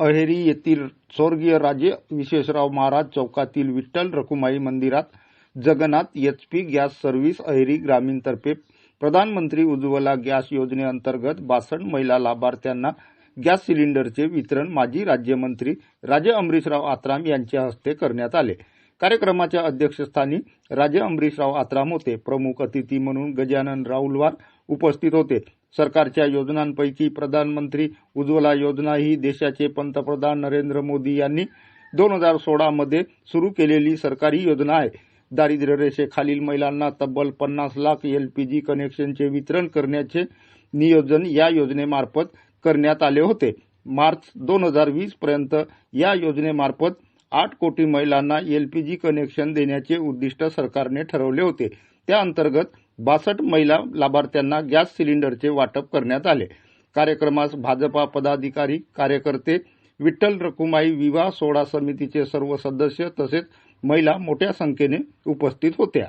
अहेरी येथील स्वर्गीय राजे विशेषराव महाराज चौकातील विठ्ठल रखुमाई मंदिरात Jagannath HP gas service Aheri ग्रामीणतर्फे प्रधानमंत्री उज्ज्वला गॅस योजनेअंतर्गत बासष्ट महिला लाभार्थ्यांना गॅस सिलेंडरचे वितरण माजी राज्यमंत्री राजे अमरीशराव आत्राम यांच्या हस्ते करण्यात आले. कार्यक्रमाच्या अध्यक्षस्थानी राजे अमरीशराव आत्राम होते. प्रमुख अतिथी म्हणून गजानन राऊलवार उपस्थित होते. सरकारच्या योजनांपैकी प्रधानमंत्री उज्ज्वला योजना ही देशाचे पंतप्रधान नरेंद्र मोदी यांनी दोन हजार सोळामध्ये सुरू केलेली सरकारी योजना आहे. दारिद्र्य रेषेखालील महिलांना तब्बल पन्नास लाख एल पी जी कनेक्शनचे वितरण करण्याचे नियोजन या योजनेमार्फत करण्यात आले होते. मार्च दोन हजार वीस पर्यंत या योजनेमार्फत आठ कोटी महिलांना एल पी जी कनेक्शन देण्याचे उद्दिष्ट सरकारने ठरवले होते. त्या अंतर्गत बासष्ट महिला लाभार्थ्यांना गॅस सिलेंडरचे वाटप करण्यात आले. कार्यक्रमास भाजपा पदाधिकारी कार्यकर्ते विठ्ठल रखुमाई विवाह सोहळा समितीचे सर्व सदस्य तसेच महिला मोठ्या संख्येने उपस्थित होत्या.